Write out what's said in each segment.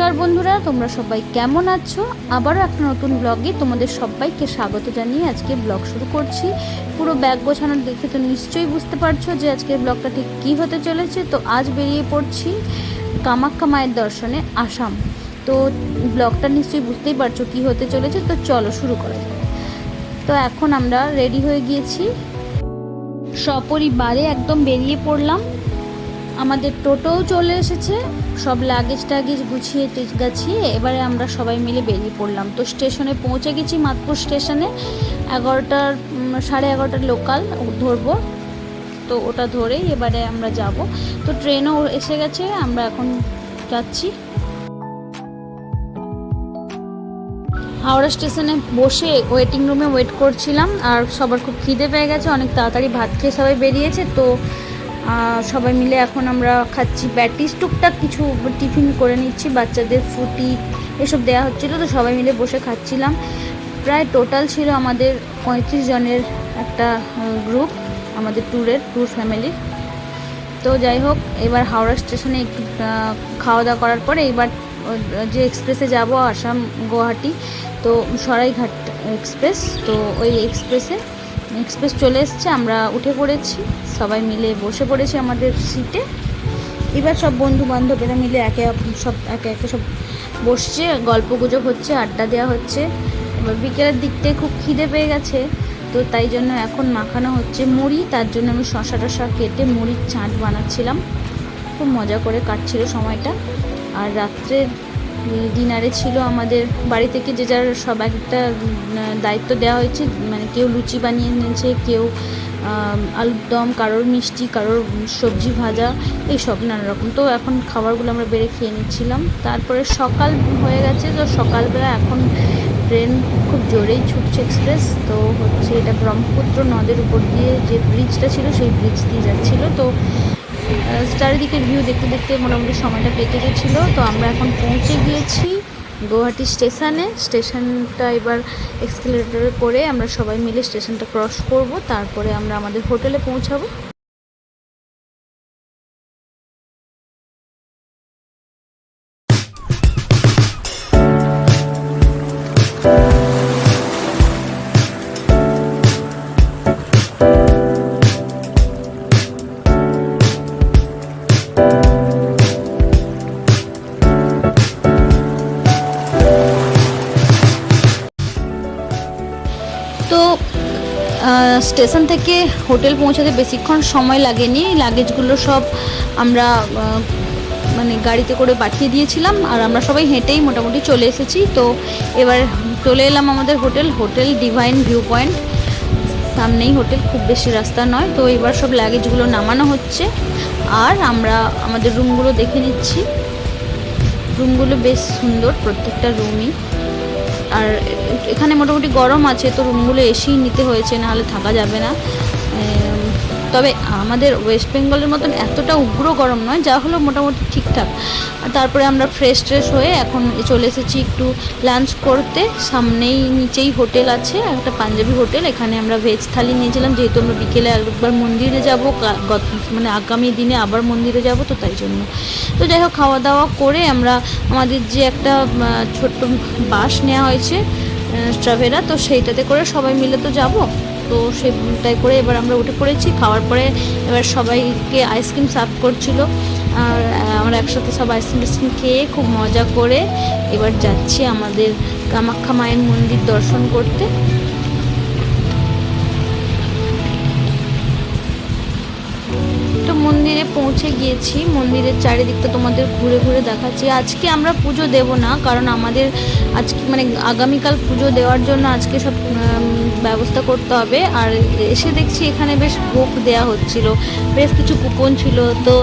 নমস্কার বন্ধুরা, তোমরা সবাই কেমন আছো? আবারও একটা নতুন ব্লগে তোমাদের সবাইকে স্বাগত জানিয়ে আজকে ব্লগ শুরু করছি। পুরো ব্যাগ গোছানো দেখে তো নিশ্চয়ই বুঝতে পারছ যে আজকের ব্লগটা ঠিক কী হতে চলেছে। তো আজ বেরিয়ে পড়ছি কামাখ্যা মায়ের দর্শনে আসাম। তো ব্লগটা নিশ্চয়ই বুঝতেই পারছ কী হতে চলেছে। তো চলো শুরু করা যাক। তো এখন আমরা রেডি হয়ে গিয়েছি। সপরিবারে একদম বেরিয়ে পড়লাম। আমাদের টোটোও চলে এসেছে। সব লাগেজ টাগেজ গুছিয়ে গাছিয়ে এবারে আমরা সবাই মিলে বেরিয়ে পড়লাম। তো স্টেশনে পৌঁছে গেছি মাতপুর স্টেশনে। এগারোটার সাড়ে এগারোটার লোকাল ধরবো। তো ওটা ধরেই এবারে আমরা যাব। তো ট্রেনও এসে গেছে, আমরা এখন যাচ্ছি। হাওড়া স্টেশনে বসে ওয়েটিং রুমে ওয়েট করছিলাম, আর সবার খুব খিদে পেয়ে গেছে, অনেক তাড়াতাড়ি ভাত খেয়ে সবাই বেরিয়েছে, তো সবাই মিলে এখন আমরা খাচ্ছি প্যাটিস। টুকটাক কিছু টিফিন করে নিচ্ছি, বাচ্চাদের ফুটি এসব দেওয়া হচ্ছিল, তো সবাই মিলে বসে খাচ্ছিলাম। প্রায় টোটাল ছিল আমাদের পঁয়ত্রিশ জনের একটা গ্রুপ আমাদের ট্যুরের, ট্যুর ফ্যামিলির তো যাই হোক, এবার হাওড়া স্টেশনে একটু খাওয়া দাওয়া করার পরে এবার যে এক্সপ্রেসে যাব আসাম গুয়াহাটি তো সরাইঘাট এক্সপ্রেস তো ওই এক্সপ্রেসে এক্সপ্রেস চলে এসছে, আমরা উঠে পড়েছি, সবাই মিলে বসে পড়েছি আমাদের সিটে এবার সব বন্ধু বান্ধবেরা মিলে একে সব, একে একে সব বসছে গল্প গুজব হচ্ছে, আড্ডা দেওয়া হচ্ছে। এবার বিকেলের দিকটায় খুব খিদে পেয়ে গেছে, তো তাই জন্য এখন মাখানো হচ্ছে মুড়ি, তার জন্য আমি শশা টশা কেটে মুড়ির চাট বানাচ্ছিলাম। খুব মজা করে কাটছিল সময়টা। আর রাত্রের ডিনারে ছিল আমাদের বাড়ি থেকে যে যার সব একটা দায়িত্ব দেওয়া হয়েছে। মানে কেউ লুচি বানিয়ে নিয়েছে, কেউ আলুর দম, কারোর মিষ্টি, কারোর সবজি ভাজা, এইসব নানা রকম। তো এখন খাবারগুলো আমরা বেড়ে খেয়ে নিচ্ছিলাম। তারপরে সকাল হয়ে গেছে, তো সকালবেলা এখন ট্রেন খুব জোরেই ছুটছে এক্সপ্রেস। তো হচ্ছে এটা ব্রহ্মপুত্র নদের উপর দিয়ে যে ব্রিজটা ছিল, সেই ব্রিজ দিয়ে যাচ্ছিল। তো চারিদিকের ভিউ দেখতে দেখতে মোটামুটি সময়টা পেতে গেছিল। তো আমরা এখন পৌঁছে গিয়েছি গুয়াহাটি স্টেশনে। স্টেশনটা এবার এক্সকেলেটরে করে আমরা সবাই মিলে স্টেশনটা ক্রস করব। তারপরে আমরা আমাদের হোটেলে পৌঁছাবো। স্টেশন থেকে হোটেল পৌঁছাতে বেশিক্ষণ সময় লাগেনি। লাগেজগুলো সব আমরা মানে গাড়িতে করে পাঠিয়ে দিয়েছিলাম আর আমরা সবাই হেঁটেই মোটামুটি চলে এসেছি। তো এবার চলে এলাম আমাদের hotel hotel divine view point সামনেই হোটেল, খুব বেশি রাস্তা নয়। তো এবার সব লাগেজগুলো নামানো হচ্ছে আর আমরা আমাদের রুমগুলো দেখে নিচ্ছি। রুমগুলো বেশ সুন্দর, প্রত্যেকটা রুমই। আর এখানে মোটামুটি গরম আছে তো রুমগুলো এসিই নিতে হয়েছে নাহলে থাকা যাবে না। তবে আমাদের ওয়েস্ট বেঙ্গলের মতন এতটা উগ্র গরম নয়, যা হলো মোটামুটি ঠিকঠাক। আর তারপরে আমরা ফ্রেশ ট্রেশ হয়ে এখন চলে এসেছি একটু লাঞ্চ করতে। সামনেই নিচেই হোটেল আছে একটা পাঞ্জাবি হোটেল। এখানে আমরা ভেজ থালি নিয়েছিলাম, যেহেতু আমরা বিকেলে একবার মন্দিরে যাব মানে আগামী দিনে আবার মন্দিরে যাব তো তাই জন্য। তো যাই হোক খাওয়া দাওয়া করে আমরা আমাদের যে একটা ছোট্ট বাস নেওয়া হয়েছে ট্রাভেরা তো সেইটাতে করে সবাই মিলে তো যাব। তো সেটাই করে এবার আমরা উঠে পড়েছি। খাওয়ার পরে এবার সবাইকে আইসক্রিম সার্ভ করছিল। আর আমরা একসাথে সব আইসক্রিম টাইসক্রিম খেয়ে খুব মজা করে এবার যাচ্ছি আমাদের কামাখ্যা মায়ের মন্দির দর্শন করতে। মন্দিরে পৌঁছে গিয়েছি। মন্দিরের চারিদিকটা তোমাদের ঘুরে ঘুরে দেখাচ্ছি। আজকে আমরা পুজো দেব না, কারণ আমাদের আজকে মানে আগামীকাল পুজো দেওয়ার জন্য আজকে সব ব্যবস্থা করতে হবে। আর এসে দেখছি এখানে বেশ ভোগ দেওয়া হচ্ছিল। বেশ কিছু কুপন ছিল। তো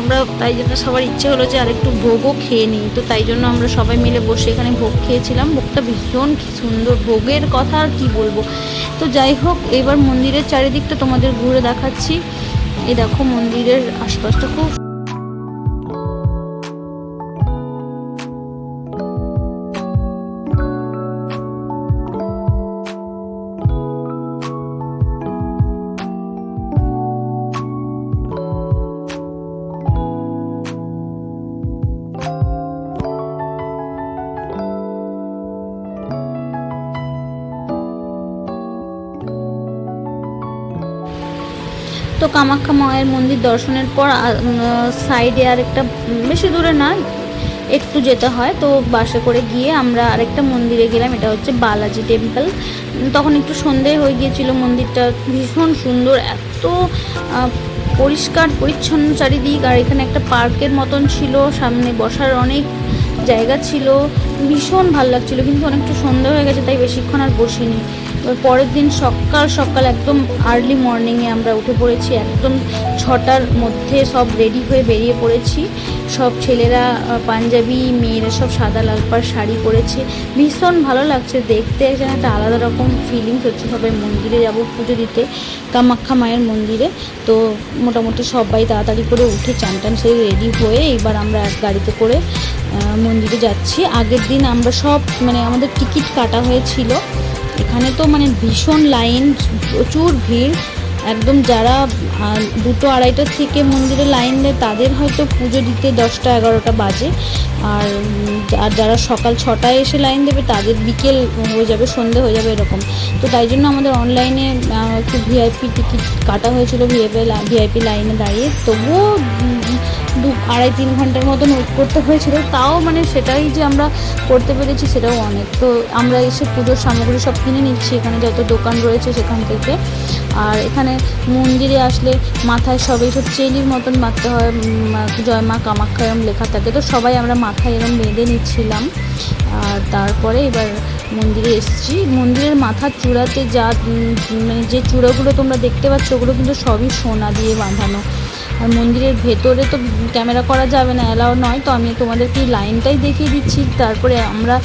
আমরা তাই জন্য সবার ইচ্ছে হলো যে আরেকটু ভোগও খেয়ে নিই। তো তাই জন্য আমরা সবাই মিলে বসে এখানে ভোগ খেয়েছিলাম। ভোগটা ভীষণ সুন্দর। ভোগের কথা আর কি বলব? তো যাই হোক, এবার মন্দিরের চারিদিকটা তোমাদের ঘুরে দেখাচ্ছি। এই দেখো মন্দিরের আশপাশটা খুব তো কামাখ্যা মায়ের মন্দির দর্শনের পর সাইডে আর একটা বেশি দূরে না, একটু যেতে হয়। তো বাসে করে গিয়ে আমরা আরেকটা মন্দিরে গেলাম, এটা হচ্ছে বালাজি টেম্পল। তখন একটু সন্ধে হয়ে গিয়েছিল, মন্দিরটা ভীষণ সুন্দর, এত পরিষ্কার, পরিচ্ছন্ন চারিদিক, আর এখানে একটা পার্কের মতন ছিল, সামনে বসার অনেক জায়গা ছিল। ভীষণ ভালো লাগছিল, কিন্তু অনেকটা সন্ধ্যা হয়ে গেছে, তাই বেশিক্ষণ আর বসিনি। পরের দিন সকাল সকাল একদম আর্লি মর্নিংয়ে আমরা উঠে পড়েছি। একদম ছটার মধ্যে সব রেডি হয়ে বেরিয়ে পড়েছি। সব ছেলেরা পাঞ্জাবি, মেয়েরা সব সাদা লাল পাড় শাড়ি পরেছে। ভীষণ ভালো লাগছে দেখতে। যেন একটা আলাদা রকম ফিলিংস হচ্ছে সবাই মন্দিরে যাব পুজো দিতে, কামাখ্যা মায়ের মন্দিরে। তো মোটামুটি সবাই তাড়াতাড়ি করে উঠে চান টান সেই রেডি হয়ে এবার আমরা এক গাড়িতে করে মন্দিরে যাচ্ছি। আগের দিন আমরা সব মানে আমাদের টিকিট কাটা হয়েছিল। এখানে তো মানে ভীষণ লাইন, প্রচুর ভিড়। একদম যারা দুটো আড়াইটার থেকে মন্দিরে লাইন দেয়, তাদের হয়তো পুজো দিতে দশটা, এগারোটা বাজে। আর আর যারা সকাল ছটায় এসে লাইন দেবে, তাদের বিকেল হয়ে যাবে, সন্ধে হয়ে যাবে এরকম। তো তাই জন্য আমাদের অনলাইনে একটু ভিআইপি টিকিট কাটা হয়েছিল, ভিআইপি ভিআইপি লাইনে দাঁড়িয়ে। তবুও দু আড়াই তিন ঘণ্টার মতন ওয়েট করতে হয়েছিল। তাও মানে সেটাই যে আমরা করতে পেরেছি সেটাও অনেক। তো আমরা এসে পুজোর সামগ্রী সব কিনে নিচ্ছি এখানে যত দোকান রয়েছে সেখান থেকে। আর এখানে মন্দিরে আসলে মাথায় সব এইসব চেলির মতন মারতে হয় জয় মা কামাখ্যা এরম লেখা থাকে। তো সবাই আমরা মাথায় এরম বেঁধে নিচ্ছিলাম। আর তারপরে এবার মন্দিরে এসেছি। মন্দিরের মাথার চূড়াতে যা মানে যে চূড়াগুলো তোমরা দেখতে পাচ্ছ, ওগুলো কিন্তু সবই সোনা দিয়ে বাঁধানো। আর মন্দিরের ভেতরে তো ক্যামেরা করা যাবে না, অ্যালাউ নয়। তো আমি তোমাদেরকে এই লাইনটাই দেখিয়ে দিচ্ছি। তারপরে আমরা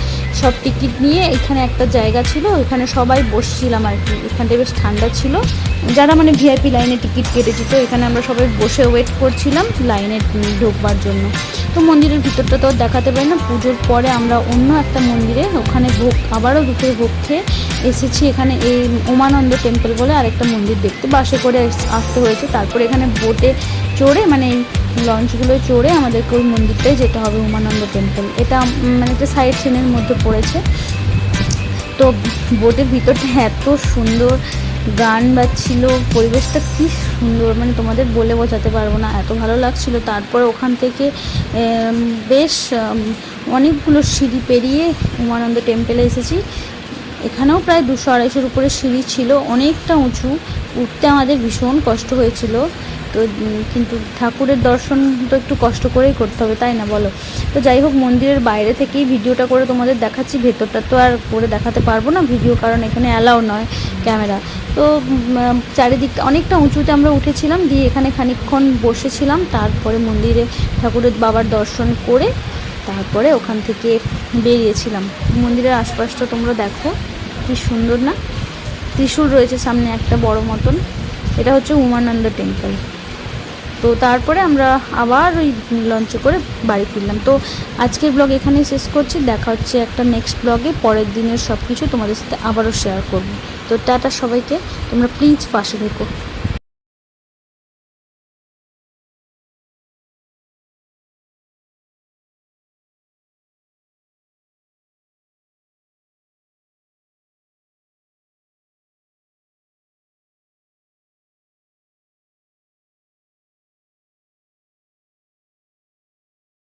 সব টিকিট নিয়ে এখানে একটা জায়গা ছিল এখানে সবাই বসছিলাম আর কি। এখানটা বেশ ঠান্ডা ছিল। যারা মানে ভিআইপি লাইনে টিকিট কেটেছি, তো এখানে আমরা সবাই বসে ওয়েট করছিলাম লাইনে ঢোকবার জন্য। তো মন্দিরের ভিতরটা তো দেখাতে পারি না। পুজোর পরে আমরা অন্য একটা মন্দিরে, ওখানে ভোগ, আবারও দুপুরে ভোগ খেয়ে এসেছি। এখানে এই উমানন্দ টেম্পল বলে আরেকটা মন্দির দেখতে। বাসে করে আসতে হয়েছে। তারপরে এখানে বোটে চড়ে মানে এই লঞ্চগুলো চড়ে আমাদেরকে ওই মন্দিরটায় যেতে হবে, উমানন্দ টেম্পল এটা মানে একটা সাইড সিনের মধ্যে পড়েছে। তো বোটের ভিতরটা এত সুন্দর, গান বাজছিল, পরিবেশটা কি সুন্দর মানে তোমাদের বলে বোঝাতে পারব না, এত ভালো লাগছিল। তারপরে ওখান থেকে বেশ অনেকগুলো সিঁড়ি পেরিয়ে উমানন্দ টেম্পেলে এসেছি। এখানেও প্রায় দুশো আড়াইশোর উপরে সিঁড়ি ছিল, অনেকটা উঁচু। উঠতে আমাদের ভীষণ কষ্ট হয়েছিল। তো কিন্তু ঠাকুরের দর্শন তো একটু কষ্ট করেই করতে হবে তাই না বলো? তো যাই হোক মন্দিরের বাইরে থেকেই ভিডিওটা করে তোমাদের দেখাচ্ছি ভেতরটা তো আর করে দেখাতে পারব না ভিডিও কারণ এখানে অ্যালাউ নয় ক্যামেরা। তো উম, চারিদিকটা অনেকটা উঁচুতে আমরা উঠেছিলাম দিয়ে এখানে খানিকক্ষণ বসেছিলাম তারপরে মন্দিরে ঠাকুরের বাবার দর্শন করে তারপরে ওখান থেকে বেরিয়েছিলাম। মন্দিরের আশপাশটা তোমরা দেখো কি সুন্দর না? ত্রিশূল রয়েছে সামনে একটা বড় মতন এটা হচ্ছে উমানন্দ টেম্পল। তো তারপরে আমরা আবার ওই লঞ্চে করে বাড়ি ফিরলাম। তো আজকের ব্লগ এখানেই শেষ করছি। দেখা হচ্ছে একটা নেক্সট ব্লগে পরের দিনের সব কিছু তোমাদের সাথে আবারও শেয়ার করব। তো টাটা সবাইকে। তোমরা প্লিজ পাশে থেকো।